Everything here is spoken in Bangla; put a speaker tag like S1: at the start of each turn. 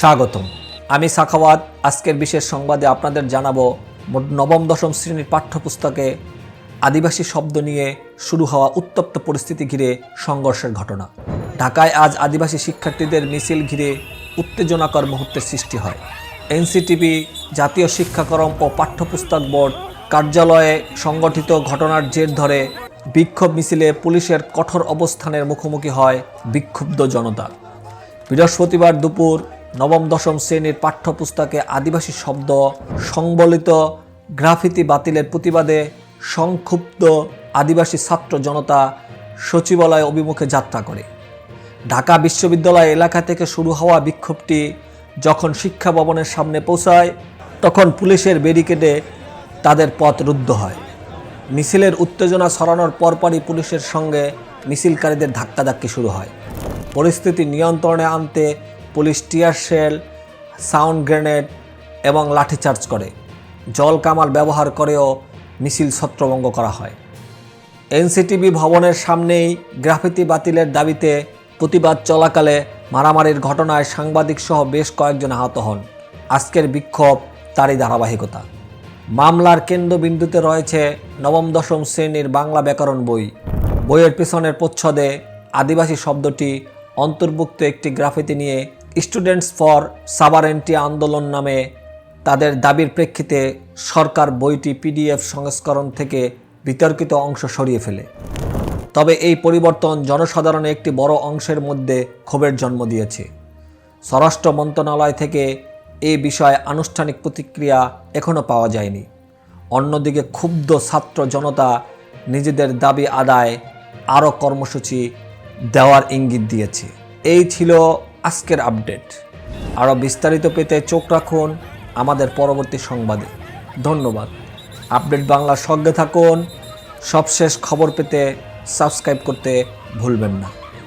S1: স্বাগতম। আমি সাখাওয়াত। আজকের বিশেষ সংবাদে আপনাদের জানাব নবম, দশম শ্রেণির পাঠ্যপুস্তকে আদিবাসী শব্দ নিয়ে শুরু হওয়া উত্তপ্ত পরিস্থিতি ঘিরে সংঘর্ষের ঘটনা। ঢাকায় আজ আদিবাসী শিক্ষার্থীদের মিছিল ঘিরে উত্তেজনাকর মুহূর্তের সৃষ্টি হয়। এনসিটিভি, জাতীয় শিক্ষাক্রম ও পাঠ্যপুস্তক বোর্ড কার্যালয়ে সংগঠিত ঘটনার জের ধরে বিক্ষোভ মিছিলে পুলিশের কঠোর অবস্থানের মুখোমুখি হয় বিক্ষুব্ধ জনতা। বৃহস্পতিবার দুপুর নবম, দশম শ্রেণির পাঠ্যপুস্তকে আদিবাসী শব্দ সংবলিত গ্রাফিতি বাতিলের প্রতিবাদে সংক্ষুব্ধ আদিবাসী ছাত্র জনতা সচিবালয় অভিমুখে যাত্রা করে। ঢাকা বিশ্ববিদ্যালয় এলাকা থেকে শুরু হওয়া বিক্ষোভটি যখন শিক্ষা ভবনের সামনে পৌঁছায়, তখন পুলিশের ব্যারিকেডে তাদের পথ রুদ্ধ হয়। মিছিলের উত্তেজনা ছড়ানোর পরপরই পুলিশের সঙ্গে মিছিলকারীদের ধাক্কাধাক্কি শুরু হয়। পরিস্থিতি নিয়ন্ত্রণে আনতে police tear shell, sound grenade এবং লাঠিচার্জ করে। জল কামাল ব্যবহার করেও মিছিল ছত্রভঙ্গ করা হয়। এনসিটিভি ভবনের সামনেই গ্রাফিতি বাতিলের দাবিতে প্রতিবাদ চলাকালে মারামারির ঘটনায় সাংবাদিক সহ বেশ কয়েকজন আহত হন। আজকের বিক্ষোভ তারই ধারাবাহিকতা। মামলার কেন্দ্রবিন্দুতে রয়েছে নবম, দশম শ্রেণির বাংলা ব্যাকরণ বই। বইয়ের পিছনের প্রচ্ছদে আদিবাসী শব্দটি অন্তর্ভুক্ত একটি গ্রাফিতি নিয়ে স্টুডেন্টস ফর সাবারেন্টি আন্দোলন নামে তাদের দাবির প্রেক্ষিতে সরকার বইটি পিডিএফ সংস্করণ থেকে বিতর্কিত অংশ সরিয়ে ফেলে। তবে এই পরিবর্তন জনসাধারণের একটি বড় অংশের মধ্যে ক্ষোভের জন্ম দিয়েছে। স্বরাষ্ট্র মন্ত্রণালয় থেকে এ বিষয়ে আনুষ্ঠানিক প্রতিক্রিয়া এখনও পাওয়া যায়নি। অন্যদিকে ক্ষুব্ধ ছাত্র জনতা নিজেদের দাবি আদায় আরও কর্মসূচি দেওয়ার ইঙ্গিত দিয়েছে। এই ছিল আজকের আপডেট। আরও বিস্তারিত পেতে চোখ রাখুন আমাদের পরবর্তী সংবাদে। ধন্যবাদ। আপডেট বাংলার সঙ্গে থাকুন। সবশেষ খবর পেতে সাবস্ক্রাইব করতে ভুলবেন না।